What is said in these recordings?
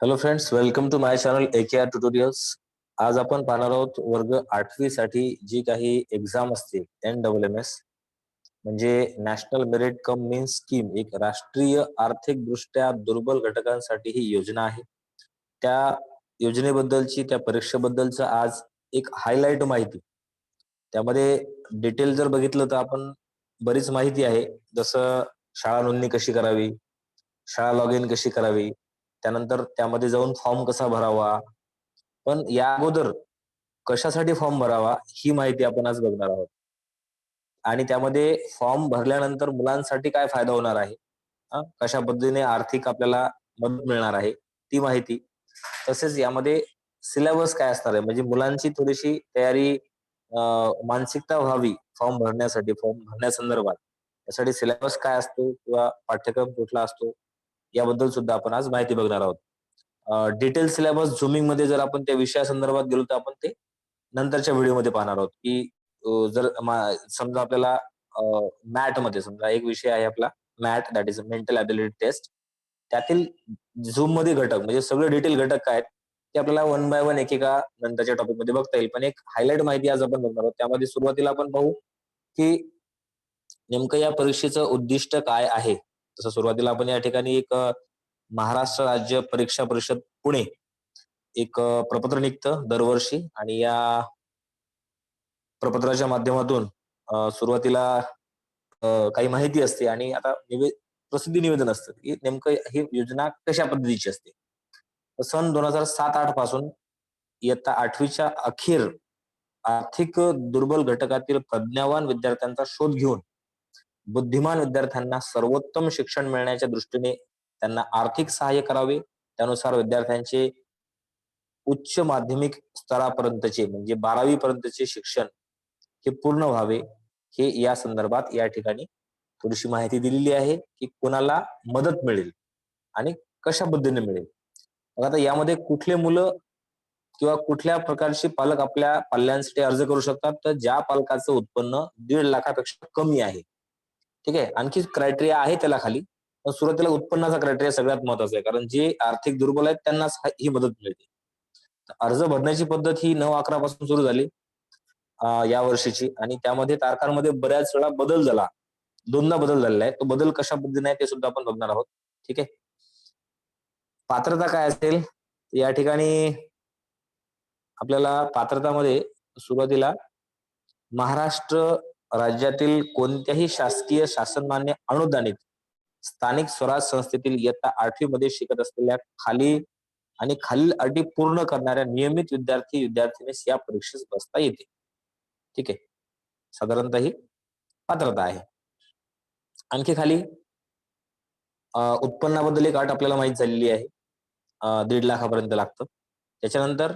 Hello friends welcome to my channel A K R tutorials आज आपण पाहणार आहोत वर्ग आठवी साठी जी काही एक्झाम असते एन डबल एम एस म्हणजे national merit cum means scheme एक राष्ट्रीय आर्थिक दृष्ट्या दुर्बल घटकांसाठी ही योजना आहे. त्या योजनेबद्दलची त्या परीक्षेबद्दलच आज एक हायलाइट माहिती. त्यामध्ये डिटेल जर बघितलं तर आपण बरीच माहिती आहे. जसं शाळा नोंदणी कशी करावी शाळा लॉग इन कशी करावी त्यानंतर त्यामध्ये जाऊन फॉर्म कसा भरावा? पण या अगोदर कशासाठी फॉर्म भरावा ही माहिती आपण आज बघणार आहोत. आणि त्यामध्ये फॉर्म भरल्यानंतर मुलांसाठी काय फायदा होणार आहे? कशा पद्धतीने आर्थिक आपल्याला मदत मिळणार आहे? ती माहिती. तसेच यामध्ये सिलेबस काय असणार आहे? म्हणजे मुलांची थोडीशी तयारी मानसिकता व्हावी फॉर्म भरण्यासाठी फॉर्म भरण्यासंदर्भात. यासाठी सिलेबस काय असतो? किंवा पाठ्यक्रम कुठला असतो? याबद्दल सुद्धा आपण आज माहिती बघणार आहोत. डिटेल सिलेबस झुमिंगमध्ये जर आपण त्या विषयासंदर्भात गेलो तर आपण ते नंतरच्या व्हिडिओमध्ये पाहणार आहोत. की जर समजा आपल्याला मॅटमध्ये समजा एक विषय आहे आपला MAT that is mental ability test त्यातील झूममध्ये घटक म्हणजे सगळे डिटेल घटक काय आहेत ते आपल्याला वन बाय वन एकेका नंतरच्या टॉपिकमध्ये बघता येईल. पण एक हायलाइट माहिती आज आपण बघणार आहोत. त्यामध्ये सुरुवातीला आपण पाहू की नेमकं या परीक्षेचं उद्दिष्ट काय आहे. जसं सुरुवातीला आपण या ठिकाणी एक महाराष्ट्र राज्य परीक्षा परिषद पुणे एक प्रपत्र निघतं दरवर्षी आणि या प्रपत्राच्या माध्यमातून सुरुवातीला काही माहिती असते आणि आता प्रसिद्धी निवेदन असतं की नेमकं ही योजना कशा पद्धतीची असते. सन दोन हजार सात आठपासून इयत्ता आठवीच्या अखेर आर्थिक दुर्बल घटकातील प्रज्ञावान विद्यार्थ्यांचा शोध घेऊन बुद्धिमान विद्यार्थ्यांना सर्वोत्तम शिक्षण मिळण्याच्या दृष्टीने त्यांना आर्थिक सहाय्य करावे. त्यानुसार विद्यार्थ्यांचे उच्च माध्यमिक स्तरापर्यंतचे म्हणजे बारावी पर्यंतचे शिक्षण हे पूर्ण व्हावे. हे या संदर्भात या ठिकाणी थोडीशी माहिती दिलेली आहे की कोणाला मदत मिळेल आणि कशा पद्धतीने मिळेल. आता यामध्ये कुठले मुलं किंवा कुठल्या प्रकारचे पालक आपल्या पाल्यांसाठी अर्ज करू शकतात? तर ज्या पालकाचं उत्पन्न दीड लाखापेक्षा कमी आहे ठीक आहे? आणखी क्रायटेरिया आहे त्याला खाली. पण सुरुवातीला उत्पन्नाचा क्रायटेरिया सगळ्यात महत्त्वाचा आहे. कारण जे आर्थिक दुर्बल आहेत त्यांनाच ही मदत मिळते. अर्ज भरण्याची पद्धत ही नऊ अकरा पासून सुरू झाली या वर्षीची. आणि त्यामध्ये तारखांमध्ये बऱ्याच वेळा बदल झाला. दोनदा बदल झालेला आहे. तो बदल कशा पद्धतीने आहे ते सुद्धा आपण बघणार आहोत. ठीक आहे? पात्रता काय असेल? या ठिकाणी आपल्याला पात्रतामध्ये सुरुवातीला महाराष्ट्र राज्यातील कोणत्याही शासकीय शासनमान्य अनुदानित स्थानिक स्वराज संस्थेतील इयत्ता आठवी मध्ये शिकत असलेल्या खाली आणि खालील अटी पूर्ण करणाऱ्या नियमित विद्यार्थी विद्यार्थिनीस या परीक्षेस बसता येते. ठीक आहे. साधारणतः ही पात्रता आहे. आणखी खाली उत्पन्नाबद्दल एक अट आपल्याला माहीत झालेली आहे. दीड लाखापर्यंत लागतं. त्याच्यानंतर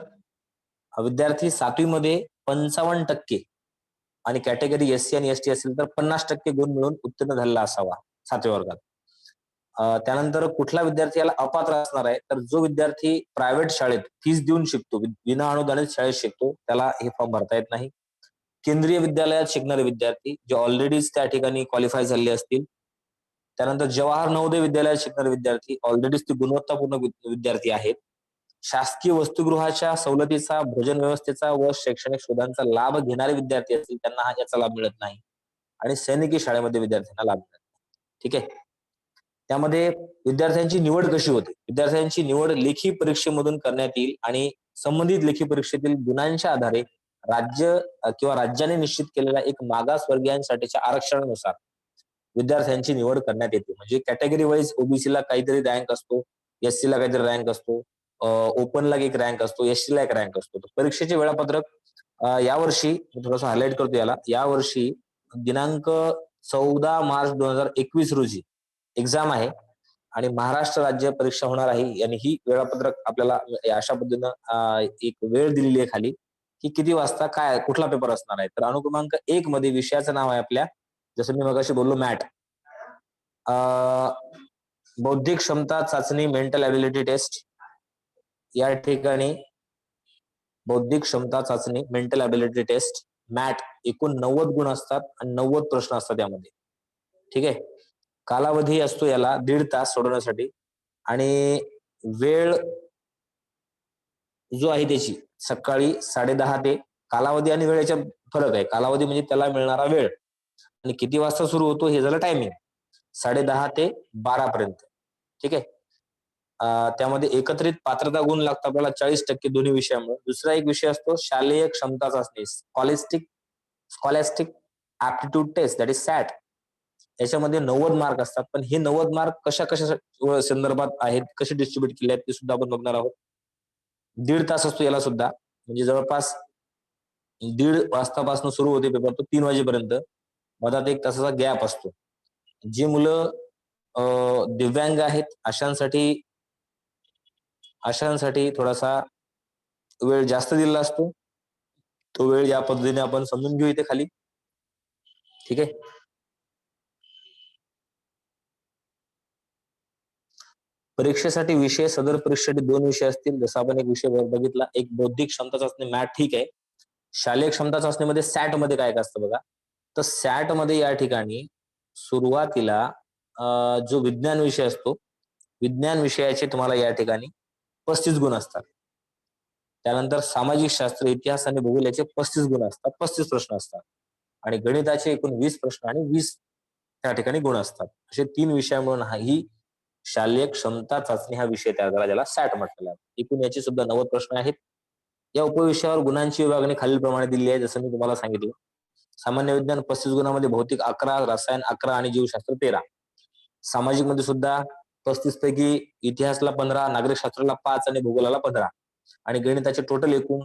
विद्यार्थी सातवीमध्ये पंचावन्न टक्के आणि कॅटेगरी एससी आणि एस टी असेल तर पन्नास टक्के गुण मिळून उत्तीर्ण झालेला असावा सातव्या वर्गात. त्यानंतर कुठला विद्यार्थी याला अपात्र असणार आहे तर जो विद्यार्थी प्रायव्हेट शाळेत फीस देऊन शिकतो विना अनुदानित शाळेत शिकतो त्याला हे फॉर्म भरता येत नाही. केंद्रीय विद्यालयात शिकणारे विद्यार्थी जे ऑलरेडीच त्या ठिकाणी क्वालिफाय झाले असतील त्यानंतर जवाहर नवोदय विद्यालयात शिकणारे विद्यार्थी ऑलरेडीच ते गुणवत्तापूर्ण विद्यार्थी आहेत शासकीय वस्तुगृहाच्या सवलतीचा भोजन व्यवस्थेचा व शैक्षणिक शोधांचा लाभ घेणारे विद्यार्थी असतील त्यांना याचा लाभ मिळत नाही. आणि सैनिकी शाळेमध्ये विद्यार्थ्यांना लाभ मिळत नाही. ठीक आहे? त्यामध्ये विद्यार्थ्यांची निवड कशी होते? विद्यार्थ्यांची निवड लेखी परीक्षेमधून करण्यात येईल आणि संबंधित लेखी परीक्षेतील गुणांच्या आधारे राज्य किंवा राज्याने निश्चित केलेल्या एक मागासवर्गीयांसाठीच्या आरक्षणानुसार विद्यार्थ्यांची निवड करण्यात येते. म्हणजे कॅटेगरी वाईज ओबीसीला काहीतरी रँक असतो एससीला काहीतरी रँक असतो ओपनला एक रँक असतो एसटी ला एक रँक असतो. परीक्षेचे वेळापत्रक यावर्षी थोडस हायलाइट करतो याला यावर्षी दिनांक चौदा मार्च दोन हजार एकवीस रोजी एक्झाम आहे आणि महाराष्ट्र राज्य परीक्षा होणार आहे आणि ही वेळापत्रक आपल्याला अशा पद्धतीनं एक वेळ दिलेली आहे खाली की किती वाजता काय कुठला पेपर असणार आहे. तर अनुक्रमांक एक मध्ये विषयाचं नाव आहे आपल्या जसं मी मगाशी बोललो मॅट. बौद्धिक क्षमता चाचणी मेंटल अबिलिटी टेस्ट या ठिकाणी बौद्धिक क्षमता चाचणी मेंटल अबिलिटी टेस्ट मॅट एकूण नव्वद गुण असतात आणि नव्वद प्रश्न असतात यामध्ये. ठीक आहे? कालावधी असतो याला दीड तास सोडवण्यासाठी आणि वेळ जो आहे त्याची सकाळी साडेदहा ते कालावधी आणि वेळेचा फरक आहे. कालावधी म्हणजे त्याला मिळणारा वेळ. आणि किती वाजता सुरू होतो हे झालं टायमिंग साडेदहा ते बारा पर्यंत. ठीक आहे? त्यामध्ये एकत्रित पात्रता गुण लागतो आपल्याला चाळीस टक्के दोन्ही विषयामुळे. दुसरा एक विषय असतो शालेय क्षमता चाचणी scholastic scholastic aptitude test that is SAT याच्यामध्ये नव्वद मार्क असतात. पण हे नव्वद मार्क कशा कशा संदर्भात आहेत कसे डिस्ट्रीब्युट केले आहेत ते सुद्धा आपण बघणार आहोत. दीड तास असतो याला सुद्धा. म्हणजे जवळपास दीड वाजतापासून सुरू होते पेपर तो तीन वाजेपर्यंत. मधात एक तासाचा गॅप असतो. जी मुलं दिव्यांग आहेत अशांसाठी अशांसाठी थोडासा वेळ जास्त दिलेला असतो. तो वेळ या पद्धतीने आपण समजून घेऊ इथे खाली. ठीक आहे? परीक्षेसाठी विषय सदर परीक्षेसाठी दोन विषय असतील. जसं आपण एक विषय बघितला एक बौद्धिक क्षमता चाचणी मॅथ ठीक आहे. शालेय क्षमता चाचणीमध्ये सॅटमध्ये काय काय असतं बघा. तर सॅटमध्ये या ठिकाणी सुरुवातीला जो विज्ञान विषय असतो विज्ञान विषयाचे तुम्हाला या ठिकाणी पस्तीस गुण असतात. त्यानंतर सामाजिक शास्त्र इतिहास आणि भूगोल याचे पस्तीस गुण असतात पस्तीस प्रश्न असतात. आणि गणिताचे एकूण वीस प्रश्न आणि वीस त्या ठिकाणी गुण असतात. असे तीन विषय म्हणून हा ही शालेय क्षमता चाचणी हा विषय तयार झाला ज्याला सॅट म्हटलेला एकूण याचे सुद्धा नव्वद प्रश्न आहेत. या उपविषयावर गुणांची विभागणी खालीलप्रमाणे दिली आहे जसं मी तुम्हाला सांगितलं. सामान्य विज्ञान पस्तीस गुणामध्ये भौतिक अकरा रसायन अकरा आणि जीवशास्त्र तेरा. सामाजिकमध्ये सुद्धा पस्तीस पैकी इतिहासला पंधरा नागरिक शास्त्राला पाच आणि भूगोलाला पंधरा. आणि गणिताचे टोटल एकूण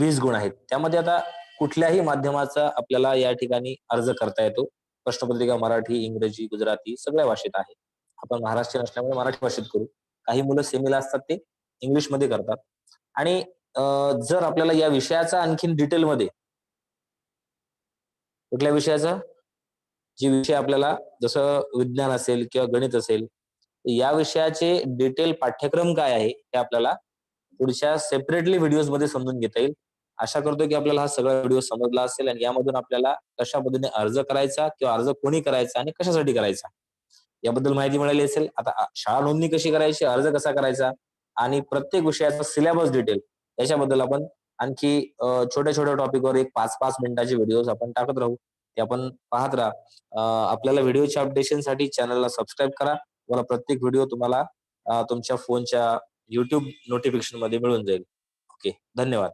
वीस गुण आहेत. त्यामध्ये आता कुठल्याही माध्यमाचा आपल्याला या ठिकाणी अर्ज करता येतो. प्रश्नपत्रिका मराठी इंग्रजी गुजराती सगळ्या भाषेत आहे. आपण महाराष्ट्रीयन असल्यामुळे मराठी भाषेत करू. काही मुलं सेमीला असतात ते इंग्लिशमध्ये करतात. आणि जर आपल्याला या विषयाचा आणखीन डिटेलमध्ये कुठल्या विषयाचा? जे विषय आपल्याला जसं विज्ञान असेल किंवा गणित असेल या विषयाचे डिटेल पाठ्यक्रम काय आहे हे आपल्याला पुढच्या सेपरेटली व्हिडिओजमध्ये समजून घेता येईल. आशा करतो की आपल्याला हा सगळा व्हिडिओ समजला असेल आणि यामधून आपल्याला कशा पद्धतीने अर्ज करायचा किंवा अर्ज कोणी करायचा आणि कशासाठी करायचा याबद्दल माहिती मिळाली असेल. आता शाळा नोंदणी कशी करायची अर्ज कसा करायचा आणि प्रत्येक विषयाचा सिलेबस डिटेल याच्याबद्दल आपण आणखी छोट्या छोट्या टॉपिकवर एक पाच पाच मिनिटाचे व्हिडिओज आपण टाकत राहू. ते आपण पाहत राहा. आपल्याला व्हिडिओच्या अपडेशनसाठी चॅनलला सबस्क्राईब करा. तुम्हाला प्रत्येक व्हिडिओ तुम्हाला तुमच्या फोनच्या युट्यूब नोटिफिकेशनमध्ये मिळून जाईल. ओके धन्यवाद.